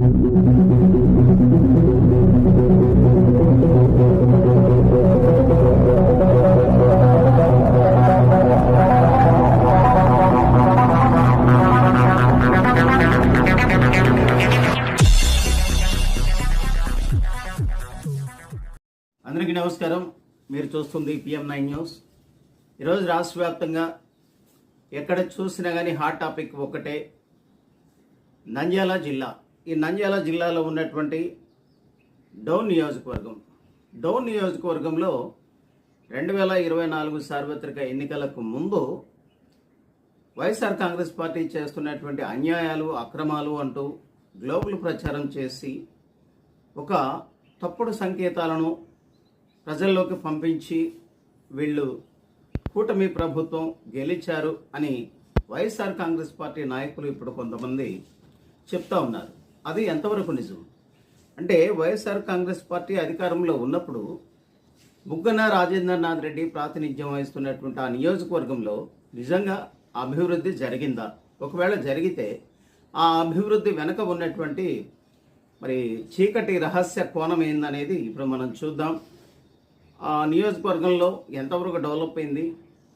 అందరికీ నమస్కారం. మీరు చూస్తుంది పిఎం నైన్ న్యూస్. ఈరోజు రాష్ట్ర వ్యాప్తంగా ఎక్కడ చూసినా కానీ హాట్ టాపిక్ ఒక్కటే నంద్యాల జిల్లా. ఈ నంద్యాల జిల్లాలో ఉన్నటువంటి డౌన్ నియోజకవర్గం. డౌన్ నియోజకవర్గంలో రెండు వేల ఇరవై నాలుగు సార్వత్రిక ఎన్నికలకు ముందు వైఎస్ఆర్ కాంగ్రెస్ పార్టీ చేస్తున్నటువంటి అన్యాయాలు అక్రమాలు అంటూ గ్లోబల్ ప్రచారం చేసి ఒక తప్పుడు సంకేతాలను ప్రజల్లోకి పంపించి వీళ్ళు కూటమి ప్రభుత్వం గెలిచారు అని వైఎస్ఆర్ కాంగ్రెస్ పార్టీ నాయకులు ఇప్పుడు కొంతమంది చెప్తా ఉన్నారు. అది ఎంతవరకు నిజం? అంటే వైఎస్ఆర్ కాంగ్రెస్ పార్టీ అధికారంలో ఉన్నప్పుడు బుగ్గన రాజేంద్రనాథ్ రెడ్డి ప్రాతినిధ్యం వహిస్తున్నటువంటి ఆ నియోజకవర్గంలో నిజంగా అభివృద్ధి జరిగిందా? ఒకవేళ జరిగితే ఆ అభివృద్ధి వెనక ఉన్నటువంటి మరి చీకటి రహస్య కోణం ఏందనేది ఇప్పుడు మనం చూద్దాం. ఆ నియోజకవర్గంలో ఎంతవరకు డెవలప్ అయింది?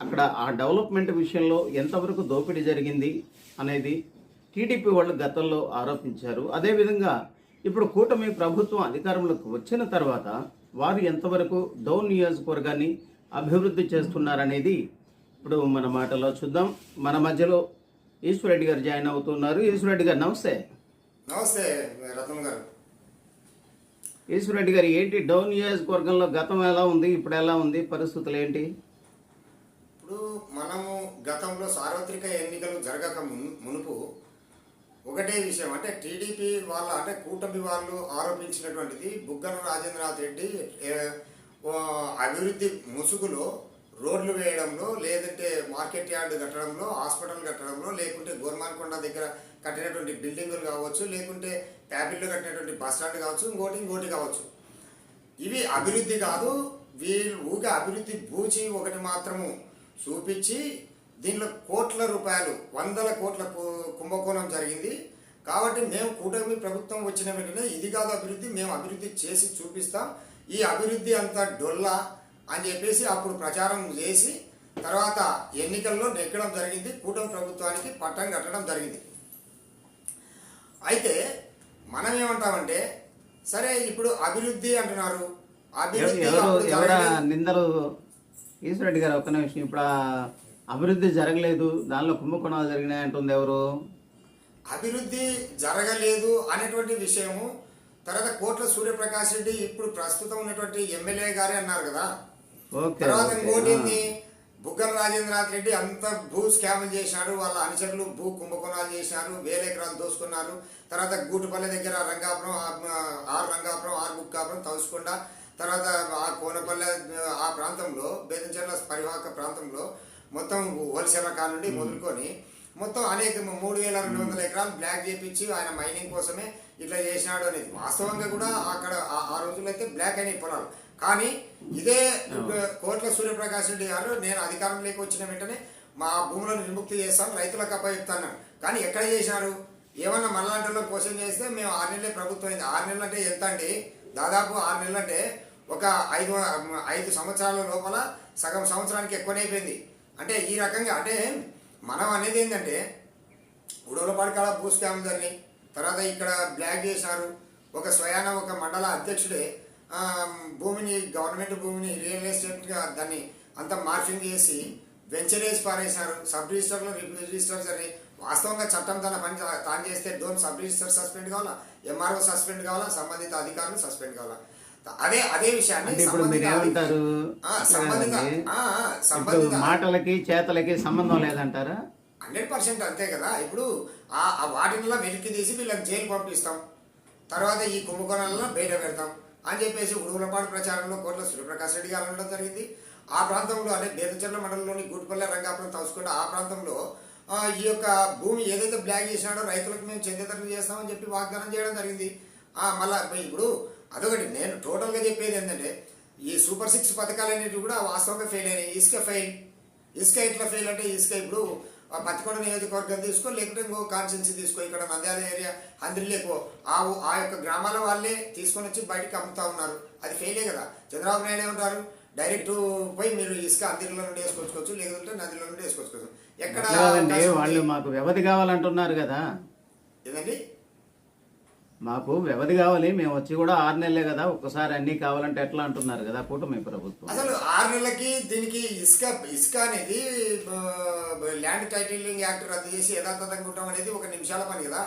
అక్కడ ఆ డెవలప్మెంట్ విషయంలో ఎంతవరకు దోపిడీ జరిగింది అనేది టీడీపీ వాళ్ళు గతంలో ఆరోపించారు. అదేవిధంగా ఇప్పుడు కూటమి ప్రభుత్వం అధికారంలోకి వచ్చిన తర్వాత వారు ఎంతవరకు డౌన్ నియోజకవర్గాన్ని అభివృద్ధి చేస్తున్నారనేది ఇప్పుడు మన మాటలో చూద్దాం. మన మధ్యలో ఈశ్వరెడ్డి గారు జాయిన్ అవుతున్నారు. ఈశ్వరెడ్డి గారు నమస్తే. నమస్తే రత్నం గారు. ఈశ్వరెడ్డి గారు ఏంటి డౌన్ నియోజకవర్గంలో గతం ఎలా ఉంది? ఇప్పుడు ఎలా ఉంది? పరిస్థితులు ఏంటి? ఇప్పుడు మనము గతంలో సార్వత్రిక ఎన్నికలు జరగక మున్- మునుపు ఒకటే విషయం అంటే టీడీపీ వాళ్ళ అంటే కూటమి వాళ్ళు ఆరోపించినటువంటిది బుగ్గన రాజేంద్రనాథ్ రెడ్డి అభివృద్ధి ముసుగులో రోడ్లు వేయడంలో లేదంటే మార్కెట్ యార్డ్ కట్టడంలో హాస్పిటల్ కట్టడంలో లేకుంటే గోర్మాన్కొండ దగ్గర కట్టినటువంటి బిల్డింగులు కావచ్చు లేకుంటే ప్యాపిల్లో కట్టినటువంటి బస్ స్టాండ్ కావచ్చు ఇంకోటి ఇంకోటి కావచ్చు. ఇవి అభివృద్ధి కాదు వీళ్ళు ఊకే అభివృద్ధి బూచి ఒకటి మాత్రము చూపించి దీనిలో కోట్ల రూపాయలు వందల కోట్ల కుంభకోణం జరిగింది. కాబట్టి మేము కూటమి ప్రభుత్వం వచ్చిన వెంటనే ఇది కాదు అభివృద్ధి మేము అభివృద్ధి చేసి చూపిస్తాం. ఈ అభివృద్ధి అంతా డొల్లా అని చెప్పేసి అప్పుడు ప్రచారం చేసి తర్వాత ఎన్నికల్లో నెగ్గడం జరిగింది కూటమి ప్రభుత్వానికి పట్టం కట్టడం జరిగింది. అయితే మనం ఏమంటామంటే సరే ఇప్పుడు అభివృద్ధి అంటున్నారు. అభివృద్ధి. నిందలు? ఈశ్వరెడ్డి గారు ఒక్క నిమిషం ఇప్పుడు అభివృద్ధి జరగలేదు దానిలో కుంభకోణాలు జరిగినాయి అంటుంది ఎవరు? అభివృద్ధి జరగలేదు అనేటువంటి విషయము తర్వాత కోట్ల సూర్యప్రకాష్ రెడ్డి ఇప్పుడు ప్రస్తుతం ఉన్నటువంటి ఎమ్మెల్యే గారే అన్నారు కదా. తర్వాత ఇంకోటి? బుగ్గన రాజేంద్రనాథ్ రెడ్డి అంత భూ స్కాములు చేశాడు వాళ్ళ అనుచరులు భూ కుంభకోణాలు చేశారు వేల ఎకరాలు దోసుకున్నారు. తర్వాత గూటుపల్లి దగ్గర రంగాపురం ఆర్ రంగాపురం ఆర్ బుక్కాపురం తౌసుకొండ తర్వాత ఆ కోనపల్లె ఆ ప్రాంతంలో బేదంచెర్ల పరివాహక ప్రాంతంలో మొత్తం హోల్సేల కా నుండి మొదలుకొని మొత్తం అనేక మూడు వేల రెండు వందల ఎకరాలు బ్లాక్ చేపించి ఆయన మైనింగ్ కోసమే ఇట్లా చేసినాడు అనేది. వాస్తవంగా కూడా అక్కడ ఆ- రోజుల్లో అయితే బ్లాక్ అయినాయి పొలాలు. కానీ ఇదే కోట్ల సూర్యప్రకాష్ రెడ్డి గారు నేను అధికారంలోకి వచ్చిన వెంటనే మా భూములను విముక్తి చేస్తాను రైతులకు అప్పచెప్తాను కానీ ఎక్కడ చేశారు ఏమన్నా మనలాంటిలో క్వశ్చన్ చేస్తే మేము ఆరు నెలలే ప్రభుత్వం అయింది. ఆరు నెలలు అంటే ఎంత అండి? దాదాపు ఆరు నెలలు అంటే ఒక ఐదు ఐదు సంవత్సరాల లోపల సగం సంవత్సరానికి ఎక్కువనే అయిపోయింది. అంటే ఈ రకంగా అంటే మనం అనేది ఏంటంటే ఉడవలపాడు కాడ భూ స్కామ్ జరిగినాయి తర్వాత ఇక్కడ బ్లాక్ చేశారు ఒక స్వయాన ఒక మండల అధ్యక్షుడే భూమిని గవర్నమెంట్ భూమిని రియల్ ఎస్టేట్గా దాన్ని అంతా మార్ఫింగ్ చేసి వెంచరేజ్ పారేశారు. సబ్ రిజిస్టర్లో రిజిస్టర్ జరిగి వాస్తవంగా చట్టం తన పని తాను చేస్తే డోన్ సబ్ రిజిస్టర్ సస్పెండ్ కావాలా? ఎంఆర్ఓ సస్పెండ్ కావాలా? సంబంధిత అధికారులు సస్పెండ్ కావాలా? అదే అదే విషయాన్ని అంటే ఇప్పుడు మీరు ఏమంటారు ఇప్పుడు మాటలకి చేతలకి సంబంధం లేదంటారా? హండ్రెడ్ పర్సెంట్ అంతే కదా. ఇప్పుడు ఆ వాటిల్లో వెలికి తీసి వీళ్ళకి జైలు పంపిస్తాం. తర్వాత ఈ కుంభకోణాలలో బయట పెడతాం. అని చెప్పేసి ఉడుగులపాడు ప్రచారంలో కోట్ల సూర్యప్రకాష్ రెడ్డి గారు అనడం జరిగింది. ఆ ప్రాంతంలో అంటే బేదంచెర్ల మండలంలోని గుడిపల్లె రంగాపురం తలుసుకుంటే ఆ ప్రాంతంలో ఈ యొక్క భూమి ఏదైతే బ్లాక్ చేసినాడో రైతులకు మేము చెందేతరం చేస్తామని చెప్పి వాగ్దానం చేయడం జరిగింది. ఆ, మళ్ళా ఇప్పుడు అదొకటి. నేను టోటల్గా చెప్పేది ఏంటంటే ఈ సూపర్ సిక్స్ పథకాలు అనేవి కూడా వాస్తవంగా ఫెయిల్ అయినాయి. ఇసుక ఫెయిల్ ఇసుక ఎట్లా ఫెయిల్ అంటే ఇసుక ఇప్పుడు ఆ పత్తికొండ నియోజకవర్గం తీసుకో లేకుంటే ఇంకో కాన్స్టిట్యున్సీ తీసుకో. ఇక్కడ నంద్యాల ఏరియా హంద్రిలేకో ఆ ఊ- ఆ యొక్క గ్రామాల వాళ్ళే తీసుకొని వచ్చి బయటకు అమ్ముతా ఉన్నారు. అది ఫెయిలే కదా. చంద్రబాబు నాయుడు ఏమంటారు? డైరెక్ట్ పోయి మీరు ఇసుక అందిలో నుండి వేసుకొచ్చుకోవచ్చు లేకుంటే నదిలో నుండి వేసుకొచ్చుకోవచ్చు ఎక్కడ? వాళ్ళు మాకు వ్యవధి కావాలంటున్నారు కదా. ఏదండి మాకు వ్యవధి కావాలి మేము వచ్చి కూడా ఆరు నెలలే కదా ఒక్కసారి అన్ని కావాలంటే ఎట్లా అంటున్నారు కదా కూటమి ప్రభుత్వం. అసలు ఆరు నెలలకి దీనికి ఇసుక ఇసుక అనేది ల్యాండ్ టైటిలింగ్ యాక్ట్ రద్దు చేసి యథాతథంగా ఉండడం అనేది ఒక నిమిషాల పని కదా.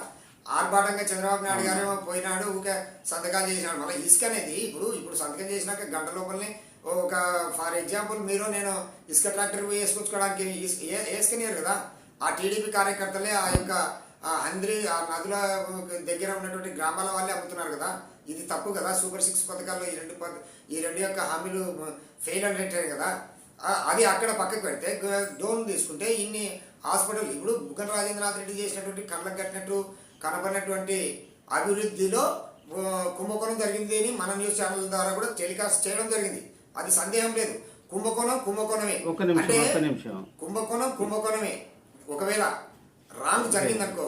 ఆర్భాటంగా చంద్రబాబు నాయుడు గారు పోయినాడు ఊకే సంతకాలు చేసినాడు. మళ్ళీ ఇసుక అనేది ఇప్పుడు ఇప్పుడు సంతకం చేసినాక గంట లోపలనే ఒక ఫర్ ఎగ్జాంపుల్ మీరు నేను ఇసుక ట్రాక్టర్ వేసుకొచ్చుకోవడానికి వేసుకునేరు కదా. ఆ టీడీపీ కార్యకర్తలే ఆ యొక్క ఆ హంద్రి ఆ నదుల దగ్గర ఉన్నటువంటి గ్రామాల వాళ్ళే అమ్ముతున్నారు కదా. ఇది తప్పు కదా. సూపర్ సిక్స్ పథకాల్లో ఈ రెండు ఈ రెండు యొక్క హామీలు ఫెయిల్ అనేటారు కదా. అది అక్కడ పక్కకు పెడితే డోన్ తీసుకుంటే ఇన్ని హాస్పిటల్ ఇప్పుడు బుగ్గన రాజేంద్రనాథ్ రెడ్డి చేసినటువంటి కళ్ళకు కట్టినట్టు కనపడినటువంటి అభివృద్ధిలో కుంభకోణం జరిగింది అని మన న్యూస్ ఛానల్ ద్వారా కూడా టెలికాస్ట్ చేయడం జరిగింది. అది సందేహం లేదు. కుంభకోణం కుంభకోణమే. అంటే కుంభకోణం కుంభకోణమే. ఒకవేళ రాంగ్ జరిగిందనుకో.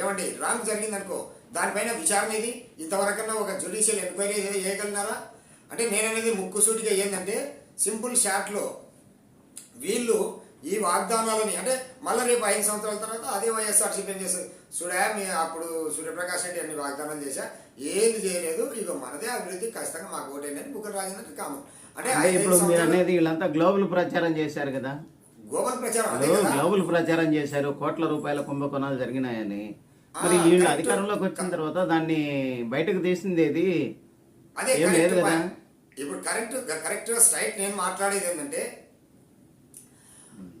ఏమండి? రాంగ్ జరిగిందనుకో. దానిపైన విచారణ ఇది. ఇంతవరకన్నా ఒక జ్యుడిషియల్ ఎంక్వైరీ చేయగలిగినారా అంటే నేననేది ముక్కుసూటిగా ఏంటంటే సింపుల్ షాట్లో వీళ్ళు ఈ వాగ్దానాలని అంటే మళ్ళీ రేపు ఐదు సంవత్సరాల తర్వాత అదే వైఎస్ఆర్సీపీ ఏం చేస్తారు చూడా మీ అప్పుడు సూర్యప్రకాష్ రెడ్డి అన్ని వాగ్దానాలు చేశా. ఏది చేయలేదు. ఇక మనదే అభివృద్ధి. ఖచ్చితంగా మాకు ఓటేనని బుక్కల రాజేంద్ర కామన్. అంటే ఇప్పుడు మీరు అనేది వీళ్ళంతా గ్లోబల్ ప్రచారం చేశారు కదా. గ్లోబల్ ప్రచారం చేశారు. కోట్ల రూపాయల కుంభకోణాలు జరిగినాయని. మరి వీళ్ళు. అధికారంలోకి వచ్చిన తర్వాత దాన్ని బయటకు తీసింది ఏది? ఏం లేదు కదా. ఇప్పుడు కరెక్ట్ కరెక్ట్ స్ట్రైట్ నేను మాట్లాడేది ఏంటంటే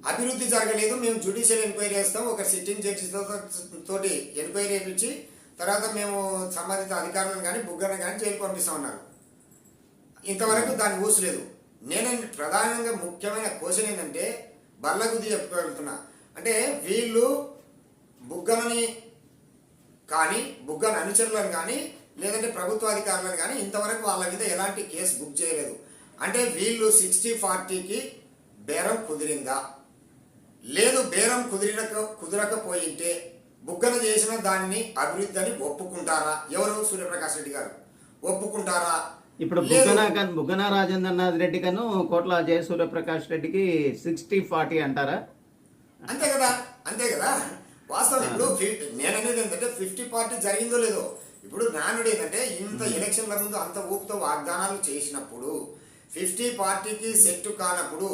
అభివృద్ధి జరగలేదు మేము జ్యుడిషియల్ ఎంక్వైరీ చేస్తాం ఒక సిట్టింగ్ జడ్జితో తోటి ఎంక్వైరీ చేయించి తర్వాత మేము సంబంధిత అధికారులను కానీ బుగ్గలను కానీ జైలు పంపిస్తాం ఉన్నారు. ఇంతవరకు దాన్ని ఊసలేదు నేను ప్రధానంగా ముఖ్యమైన క్వశ్చన్ ఏంటంటే బల్లగుద్ది చెప్పుకోగలుగుతున్నా. అంటే వీళ్ళు బుగ్గలని కానీ బుగ్గన అనుచరులను కానీ లేదంటే ప్రభుత్వ అధికారులను కానీ ఇంతవరకు వాళ్ళ మీద ఎలాంటి కేసు బుక్ చేయలేదు. అంటే వీళ్ళు సిక్స్టీ ఫార్టీకి బేరం కుదిరిందా? లేదు బేరం కుదిరినక కుదరకపోయింటే బుగ్గన చేసిన దాన్ని అభివృద్ధి అని ఒప్పుకుంటారా? ఎవరు? సూర్యప్రకాష్ రెడ్డి గారు. ఒప్పుకుంటారా? ఇప్పుడు. బుగ్గన కన్- బుగ్గన రాజేంద్రనాథ్ రెడ్డి కను కోట్ల జయసూర్యప్రకాష్ రెడ్డికి సిక్స్టీ ఫార్టీ అంటారా? అంతే కదా అంతే కదా. వాస్తవం ఇప్పుడు ఫి- నేను అనేది ఏంటంటే ఫిఫ్టీ పార్టీ జరిగిందో లేదో. ఇప్పుడు నానుడు ఏంటంటే ఇంత ఎలక్షన్ల ముందు అంత ఊపుతో వాగ్దానాలు చేసినప్పుడు ఫిఫ్టీ పార్టీకి సెట్ కానప్పుడు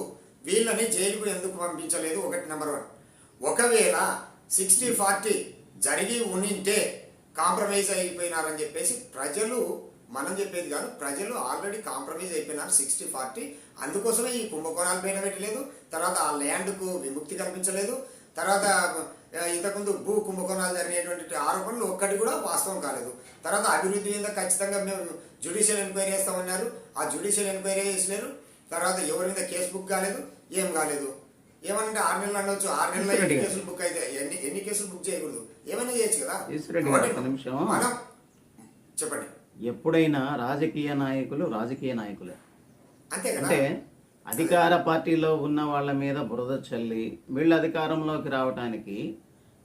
వీళ్ళని జైలుకు ఎందుకు పంపించలేదు? ఒకటి నెంబర్ వన్ ఒకవేళ సిక్స్టీ ఫార్టీ జరిగి ఉనింటే కాంప్రమైజ్ అయిపోయినారని చెప్పేసి ప్రజలు మనం చెప్పేది కాదు ప్రజలు ఆల్రెడీ కాంప్రమైజ్ అయిపోయినారు సిక్స్టీ ఫార్టీ అందుకోసమే ఈ కుంభకోణాలు పైన పెట్టలేదు. తర్వాత ఆ ల్యాండ్కు విముక్తి కల్పించలేదు. తర్వాత ఇంతకుముందు భూ కుంభకోణాలు జరిగినటువంటి ఆరోపణలు ఒక్కటి కూడా వాస్తవం కాలేదు. తర్వాత అభివృద్ధి మీద ఖచ్చితంగా మేము జ్యుడిషియల్ ఎంక్వైరీ చేస్తామన్నారు. ఆ జ్యుడిషియల్ ఎంక్వైరీ చేసినారు. తర్వాత ఎవరి మీద కేసు బుక్ కాలేదు ఏం కాలేదు. ఏమనంటే ఆరు నెలలు అనొచ్చు ఆరు నెలలు ఎన్ని. కేసులు బుక్ అయితే ఎన్ని ఎన్ని కేసులు బుక్ చేయకూడదు. ఏమైనా చేయొచ్చు కదా. మనం చెప్పండి. ఎప్పుడైనా రాజకీయ నాయకులు రాజకీయ నాయకులే. అంటే అధికార పార్టీలో ఉన్న వాళ్ళ మీద బురద చల్లి వీళ్ళు అధికారంలోకి రావటానికి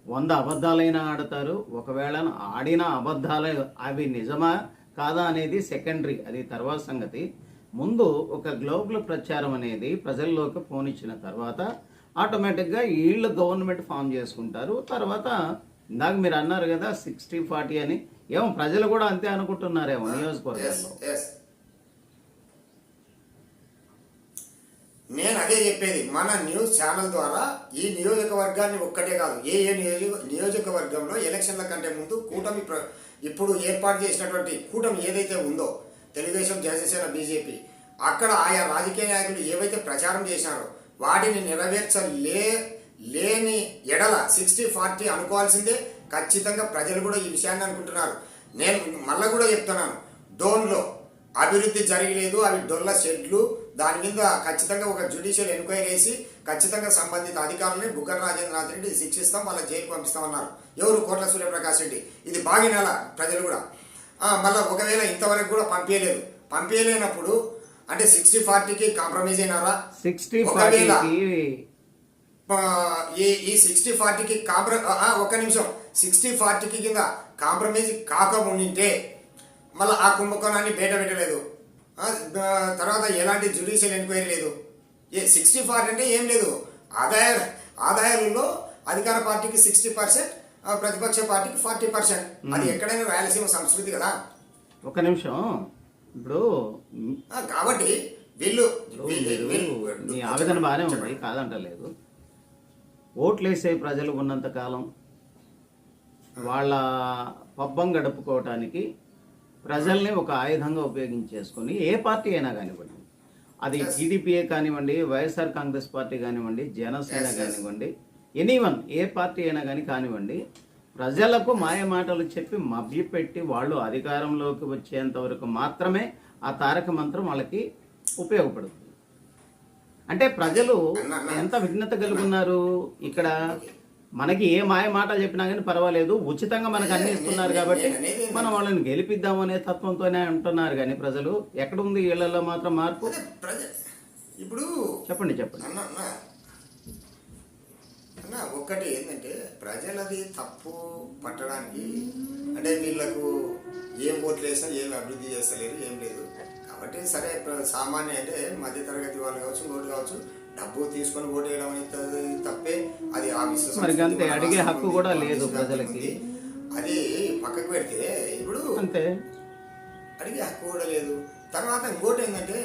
వంద అబద్ధాలైనా ఆడతారు. ఒకవేళ ఆడిన అబద్ధాలు అవి నిజమా కాదా అనేది సెకండరీ అది తర్వాత సంగతి. ముందు ఒక గ్లోబల్ ప్రచారం అనేది ప్రజల్లోకి పోనిచ్చిన తర్వాత ఆటోమేటిక్గా వీళ్ళు గవర్నమెంట్ ఫామ్ చేసుకుంటారు. తర్వాత ఇందాక మీరు అన్నారు కదా సిక్స్టీ ఫార్టీ అని. ఏమో ప్రజలు కూడా అంతే అనుకుంటున్నారేమో ఎస్ ఎస్ నేను అదే చెప్పేది. మన న్యూస్ ఛానల్ ద్వారా ఈ నియోజకవర్గాన్ని ఒక్కటే కాదు ఏ ఏ నియోజక నియోజకవర్గంలో ఎలక్షన్ల కంటే ముందు కూటమి ప్ర ఇప్పుడు ఏర్పాటు చేసినటువంటి కూటమి ఏదైతే ఉందో తెలుగుదేశం జనసేన బీజేపీ అక్కడ ఆయా రాజకీయ నాయకులు ఏవైతే ప్రచారం చేశారో వాటిని నెరవేర్చలే లేని ఎడల సిక్స్టీ ఫార్టీ అనుకోవాల్సిందే. ఖచ్చితంగా ప్రజలు కూడా ఈ విషయాన్ని అనుకుంటున్నారు. నేను మళ్ళీ కూడా చెప్తున్నాను. డోన్లో అభివృద్ధి జరగలేదు. అవి డొల్ల షెడ్లు. దాని మీద ఖచ్చితంగా ఒక జ్యుడిషియల్ ఎంక్వైరీ వేసి ఖచ్చితంగా సంబంధిత అధికారులని బుగ్గన రాజేంద్రనాథ్ రెడ్డి శిక్షిస్తాం వాళ్ళ జైలుకు పంపిస్తామన్నారు. ఎవరు కోట్ల సూర్యప్రకాష్ రెడ్డి? ఇది బాగినాల ప్రజలు కూడా. మళ్ళా ఒకవేళ ఇంతవరకు కూడా పంపించలేదు. పంపించలేనప్పుడు అంటే సిక్స్టీ ఫార్టీకి కాంప్రమైజ్ అయినారా? సిక్స్టీ ఒకవేళ ఆ, ఈ ఈ సిక్స్టీ ఫార్టీకి కాంప్ర ఆ, ఒక్క నిమిషం. సిక్స్టీ ఫార్టీకి కింద కాంప్రమైజ్ కాక ఉండింటే మళ్ళీ ఆ కుంభకోణాన్ని బయట పెట్టలేదు. తర్వాత ఎలాంటి జ్యుడిషియల్ ఎంక్వైరీ లేదు. ఏ సిక్స్టీ ఫార్టీ అంటే ఏం లేదు. ఆదాయ ఆదాయాలలో అధికార పార్టీకి సిక్స్టీ పర్సెంట్ ప్రతిపక్ష పార్టీకి ఫార్టీ పర్సెంట్ అది ఎక్కడైనా రాయలసీమ సంస్కృతి కదా. ఒక నిమిషం. ఇప్పుడు కాబట్టి వీళ్ళు మీ ఆవేదన బాగానే ఉంది కాదంటలేదు. ఓట్లేసే ప్రజలు ఉన్నంత కాలం వాళ్ళ పబ్బం గడుపుకోవటానికి ప్రజల్ని ఒక ఆయుధంగా ఉపయోగించేసుకొని ఏ పార్టీ అయినా కానివ్వండి అది టీడీపీఏ కానివ్వండి వైఎస్ఆర్ కాంగ్రెస్ పార్టీ కానివ్వండి జనసేన. కానివ్వండి ఎనీవన్ ఏ పార్టీ అయినా కానీ కానివ్వండి ప్రజలకు మాయ మాటలు చెప్పి మభ్యపెట్టి వాళ్ళు అధికారంలోకి వచ్చేంత వరకు మాత్రమే ఆ తారక మంత్రం వాళ్ళకి ఉపయోగపడుతుంది అంటే ప్రజలు. ఎంత విఘ్నత కలుగున్నారు ఇక్కడ? మనకి ఏ మాయ మాటలు చెప్పినా కానీ పర్వాలేదు. ఉచితంగా మనకు అన్ని ఇస్తున్నారు నేను- కాబట్టి మనం వాళ్ళని గెలిపిద్దాం అనే తత్వంతోనే అంటున్నారు కానీ ప్రజలు. ఎక్కడుంది ఇళ్ళలో మాత్రం మార్పు? ఇప్పుడు చెప్పండి చెప్పండి. అన్న ఒక్కటి ఏంటంటే ప్రజలది తప్పు పట్టడానికి అంటే వీళ్ళకు ఏం ఓట్లు వేసినా ఏం అభివృద్ధి చేస్తలేరు ఏం లేదు. కాబట్టి సరే సామాన్య అంటే మధ్యతరగతి వాళ్ళు కావచ్చు ఓటు కావచ్చు డబ్బు తీసుకొని ఓటు వేయడం అనేది తప్పే. అది ఆ విశ్వ మరి సంస్కృతి అంతే, మన అడిగే హక్కు కూడా లేదు ప్రజలకి. అది పక్కకు పెడితే ఇప్పుడు అంతే. అడిగే హక్కు కూడా లేదు. తర్వాత ఇంకోటి ఏంటంటే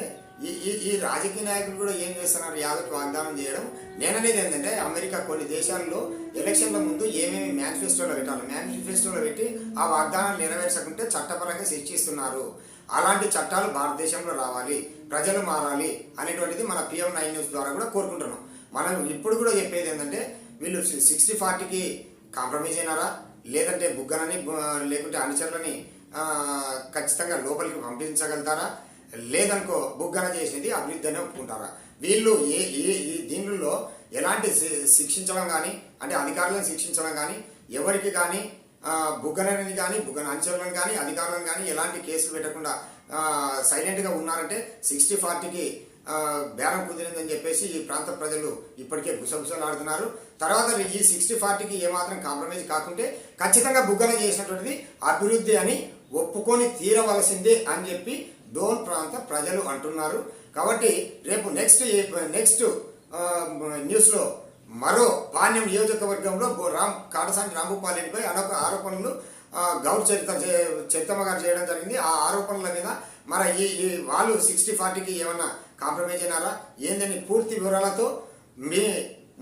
ఈ ఈ ఈ రాజకీయ నాయకులు కూడా ఏం చేస్తున్నారు? యాదవ్ వాగ్దానం చేయడం. నేననేది ఏంటంటే అమెరికా కొన్ని దేశాల్లో ఎలక్షన్ల ముందు ఏమేమి మేనిఫెస్టోలో పెట్టాలి? మేనిఫెస్టోలో పెట్టి ఆ వాగ్దానాలు నెరవేర్చకుంటే చట్టపరంగా శిక్షిస్తున్నారు. అలాంటి చట్టాలు భారతదేశంలో రావాలి ప్రజలు మారాలి అనేటువంటిది మన పిఎం నైన్ న్యూస్ ద్వారా కూడా కోరుకుంటున్నాం. మనం ఇప్పుడు కూడా చెప్పేది ఏంటంటే వీళ్ళు సిక్స్టీ ఫార్టీకి కాంప్రమైజ్ అయినారా? లేదంటే బుగ్గనని లేకుంటే అనుచరులని ఖచ్చితంగా లోపలికి పంపించగలుగుతారా? లేదనుకో బుగ్గన చేసేది అభివృద్ధి అని ఒప్పుకుంటారా? వీళ్ళు ఏ ఏ ఈ దీనిలో ఎలాంటి శి- శిక్షించడం కానీ అంటే అధికారులను శిక్షించడం కానీ ఎవరికి కానీ బుగ్గనని కానీ బుగ్గన అనుచరులను కానీ అధికారులను కానీ ఎలాంటి కేసులు పెట్టకుండా సైలెంట్గా ఉన్నారంటే సిక్స్టీ ఫార్టీకి బేరం కుదిరిందని చెప్పేసి ఈ ప్రాంత ప్రజలు ఇప్పటికే గుసగుసలాడుతున్నారు. తర్వాత ఈ సిక్స్టీ ఫార్టీకి ఏమాత్రం కాంప్రమైజ్ కాకుంటే ఖచ్చితంగా బుగ్గన చేసినటువంటిది అభివృద్ధి అని ఒప్పుకొని తీరవలసిందే అని చెప్పి డోన్ ప్రాంత ప్రజలు అంటున్నారు. కాబట్టి రేపు నెక్స్ట్ నెక్స్ట్ న్యూస్లో మరో పాణ్యం నియోజకవర్గంలో రామ్ కాటసాని రాంభూపాల్ రెడ్డిపై అనొక ఆరోపణలు గౌడ్ చరిత చరితమ్మ గారు చేయడం జరిగింది. ఆ ఆరోపణల మీద మరి ఈ ఈ వాళ్ళు సిక్స్టీ ఫార్టీకి ఏమన్నా కాంప్రమైజ్ అయినారా? ఏందని పూర్తి వివరాలతో మీ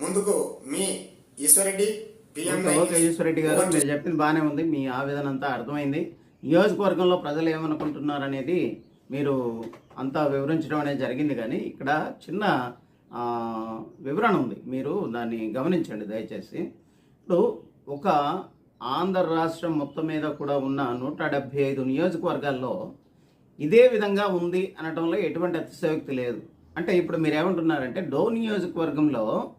ముందుకు మీ ఈశ్వరెడ్డి ఓకే ఈశ్వరెడ్డి గారు మీరు చెప్పింది బాగానే ఉంది. మీ ఆవేదన అంతా అర్థమైంది. నియోజకవర్గంలో ప్రజలు ఏమనుకుంటున్నారు అనేది మీరు అంతా వివరించడం అనేది జరిగింది. కానీ ఇక్కడ చిన్న వివరణ ఉంది. మీరు దాన్ని గమనించండి దయచేసి. ఇప్పుడు ఒక ఆంధ్ర రాష్ట్రం మొత్తం మీద కూడా ఉన్న నూట డెబ్భై ఐదు నియోజకవర్గాల్లో ఇదే విధంగా ఉంది అనటంలో ఎటువంటి అతిశయోక్తి లేదు. అంటే ఇప్పుడు మీరు ఏమంటున్నారంటే డో నియోజకవర్గంలో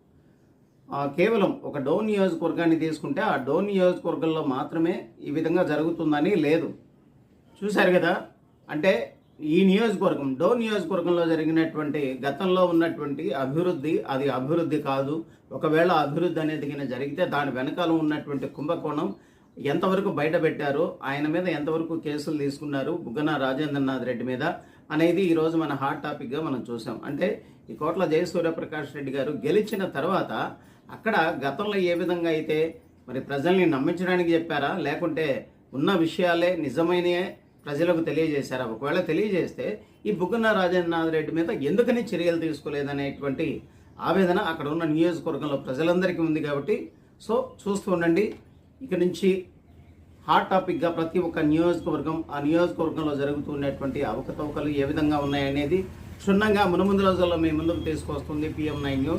కేవలం ఒక డో నియోజకవర్గాన్ని తీసుకుంటే ఆ డో నియోజకవర్గంలో మాత్రమే ఈ విధంగా జరుగుతుందని లేదు. చూశారు కదా? అంటే ఈ నియోజకవర్గం డో నియోజకవర్గంలో జరిగినటువంటి గతంలో ఉన్నటువంటి అభివృద్ధి అది అభివృద్ధి కాదు. ఒకవేళ అభివృద్ధి అనేది కనుక జరిగితే దాని వెనకాల ఉన్నటువంటి కుంభకోణం ఎంతవరకు బయట పెట్టారు ఆయన మీద ఎంతవరకు కేసులు తీసుకున్నారు బుగ్గన రాజేంద్రనాథ్ రెడ్డి మీద అనేది ఈరోజు మన హాట్ టాపిక్గా మనం చూసాం. అంటే ఈ కోట్ల జయసూర్యప్రకాష్ రెడ్డి గారు గెలిచిన తర్వాత అక్కడ గతంలో ఏ విధంగా అయితే మరి ప్రజల్ని నమ్మించడానికి చెప్పారా? లేకుంటే ఉన్న విషయాలే నిజమైనయే ప్రజలకు తెలియజేశారు. ఒకవేళ తెలియజేస్తే ఈ బుగ్గన రాజేంద్రనాథ్ రెడ్డి మీద ఎందుకని చర్యలు తీసుకోలేదనేటువంటి ఆవేదన అక్కడ ఉన్న నియోజకవర్గంలో ప్రజలందరికీ ఉంది కాబట్టి సో చూస్తూ ఉండండి. ఇక నుంచి హాట్ టాపిక్గా ప్రతి ఒక్క నియోజకవర్గం ఆ నియోజకవర్గంలో జరుగుతున్నటువంటి అవకతవకలు ఏ విధంగా ఉన్నాయనేది క్షుణ్ణంగా మునుముందు రోజుల్లో మీ ముందుకు తీసుకొస్తుంది పిఎం నైన్ న్యూస్.